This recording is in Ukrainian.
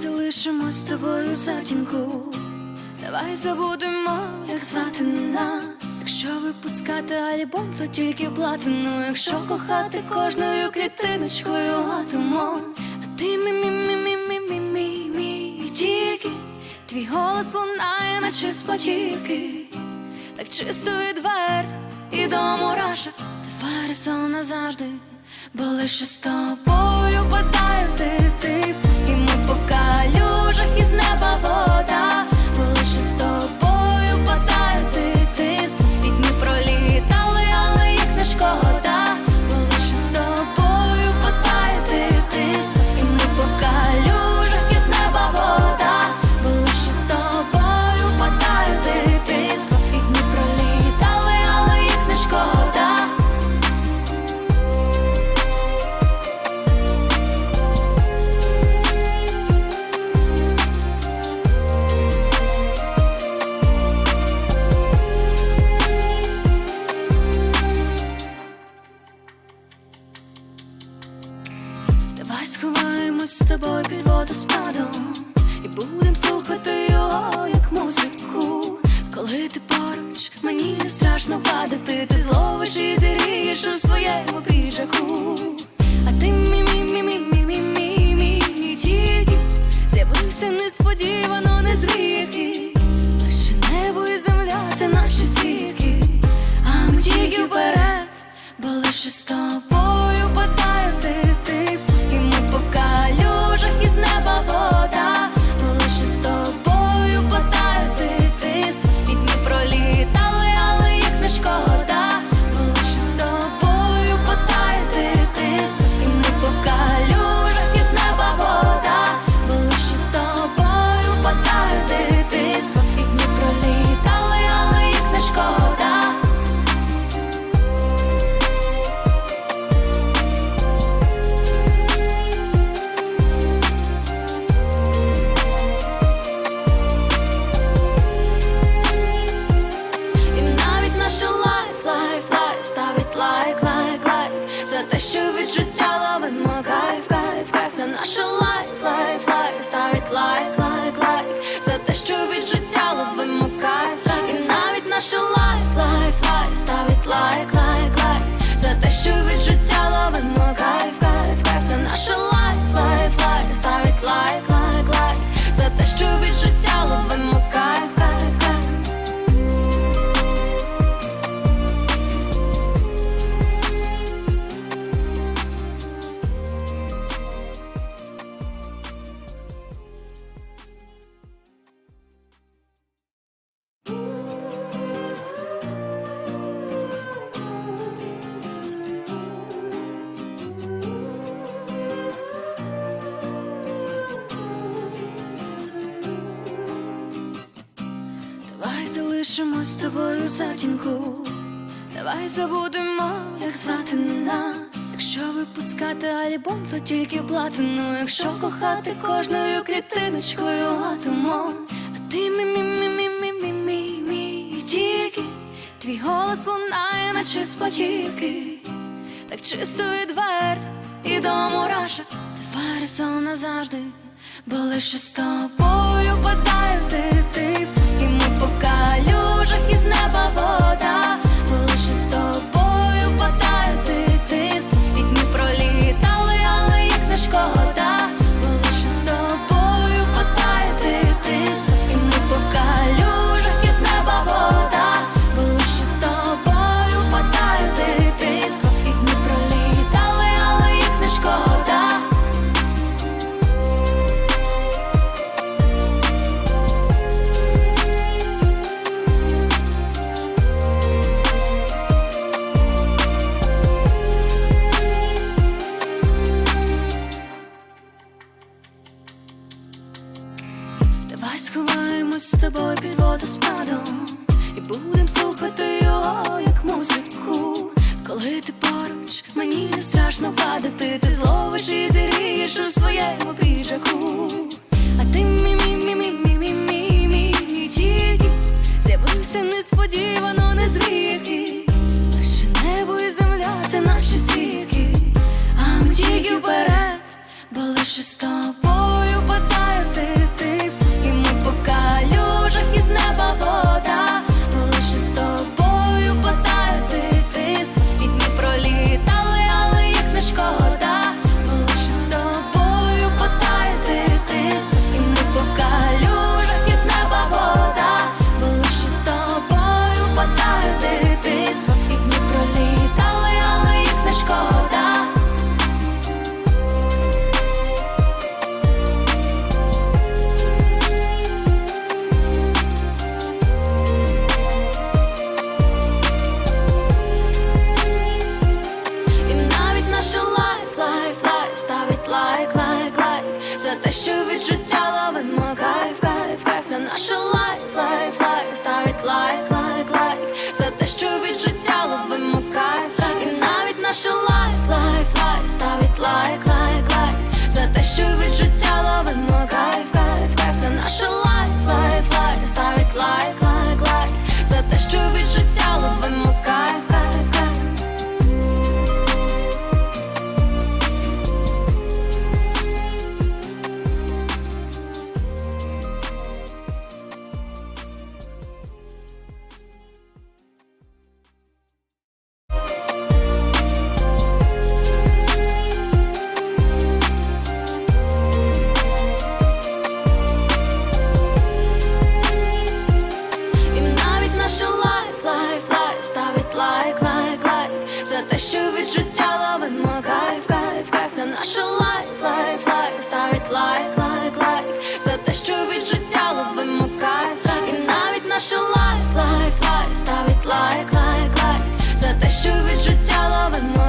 Залишимо з тобою затінку, давай забудемо, як звати нас. Якщо випускати альбом, то тільки платину. Якщо кохати кожною клітиночкою атомом. А ти мі мі мі мі мі мі мі мі тільки твій голос лунає, наче з. Так чисто відверто і до мурашок Давай разом назавжди, бо лише з тобою падає Давай сховаємось з тобою під водоспадом І будем слухати його, як музику. Коли ти поруч, мені не страшно падати. Ти зловиш і зірієш у своєму піджаку. Те, що відчуття ловимо. Кайф, кайф, кайф на наша лайф, лайф, лайф. Ставить лайк, лайк, лайк. За те, що відчуття ловимо. Кайф, кайф. І навіть наша лайф, лайф, лайф. Ставить лайк, лайк Залишимо з тобою затінку, давай забудемо, як звати нас. Якщо випускати альбом, то тільки платину. Якщо кохати кожною клітиночкою атомом. А ти мі мі мі мі мі мі мі мі тільки твій голос лунає, наче з. Так чисто відверто і до мурашок Давай разом назавжди, бо лише з тобою падає ти тиск І ми по калюжах і водоспадом І будем слухати його, як музику. Коли ти поруч, мені не страшно падати. Ти зловиш і зірієш у своєму піджаку. А ти мі мі мі мі мі мі мі мі тільки з'явився несподівано, не звідки. Лише небо і земля це наші свідки. А ми тільки вперед, бо лише з тобою навіть ставить лайк, лайк, лайк. За те, що від життя ловимо кайф. І навіть наше лайк, лайк, лайк, ставить лайк, лайк, лайк. За те, що від життя ловимо